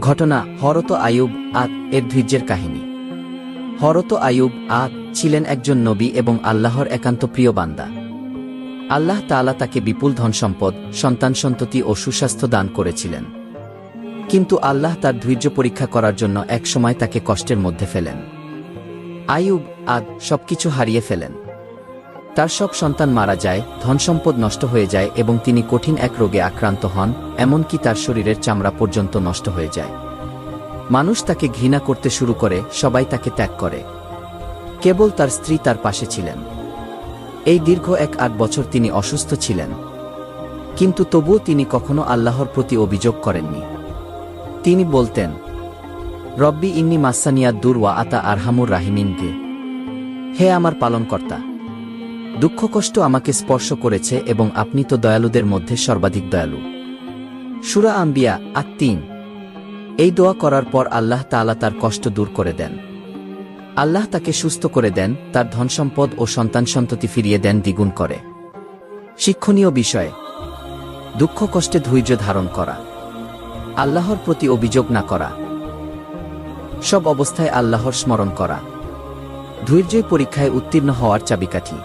ঘটনা হরত আয়ুব আত এর ধৈর্যের কাহিনী। হরত আয়ুব আত ছিলেন একজন নবী এবং আল্লাহর একান্ত প্রিয় বান্দা। আল্লাহ তাআলা তাকে বিপুল ধনসম্পদ, সন্তান সন্ততি ও সুস্বাস্থ্য দান করেছিলেন। কিন্তু আল্লাহ তার ধৈর্য পরীক্ষা করার জন্য একসময় তাকে কষ্টের মধ্যে ফেলেন। আয়ুব আদ সবকিছু হারিয়ে ফেলেন। তার সব সন্তান মারা যায়, ধনসম্পদ নষ্ট হয়ে যায় এবং তিনি কঠিন এক রোগে আক্রান্ত হন, এমনকি তার শরীরের চামড়া পর্যন্ত নষ্ট হয়ে যায়। মানুষ তাকে ঘৃণা করতে শুরু করে, সবাই তাকে ত্যাগ করে। কেবল তার স্ত্রী তার পাশে ছিলেন। এই দীর্ঘ এক আট বছর তিনি অসুস্থ ছিলেন। কিন্তু তবুও তিনি কখনো আল্লাহর প্রতি অভিযোগ করেননি। তিনি বলতেন, রব্বি ইন্নি মাসানিয়া দূর ওয়া আতা আরহামুর রাহিমিনকে। হে আমার পালনকর্তা দুঃখ কষ্ট আমাকে স্পর্শ করেছে এবং আপনি তো দয়ালুদের মধ্যে সর্বাধিক দয়ালু। সুরা আম্বিয়া আত্মিন এই দোয়া করার পর আল্লাহ তাআলা তার কষ্ট দূর করে দেন। আল্লাহ তাকে সুস্থ করে দেন, তার ধনসম্পদ ও সন্তান সন্ততি ফিরিয়ে দেন, দ্বিগুণ করে। শিক্ষণীয় বিষয়, দুঃখ কষ্টে ধৈর্য ধারণ করা। আল্লাহর প্রতি অভিযোগ না করা। সব অবস্থায় আল্লাহর স্মরণ করা। ধৈর্যই পরীক্ষায় উত্তীর্ণ হওয়ার চাবিকাঠি।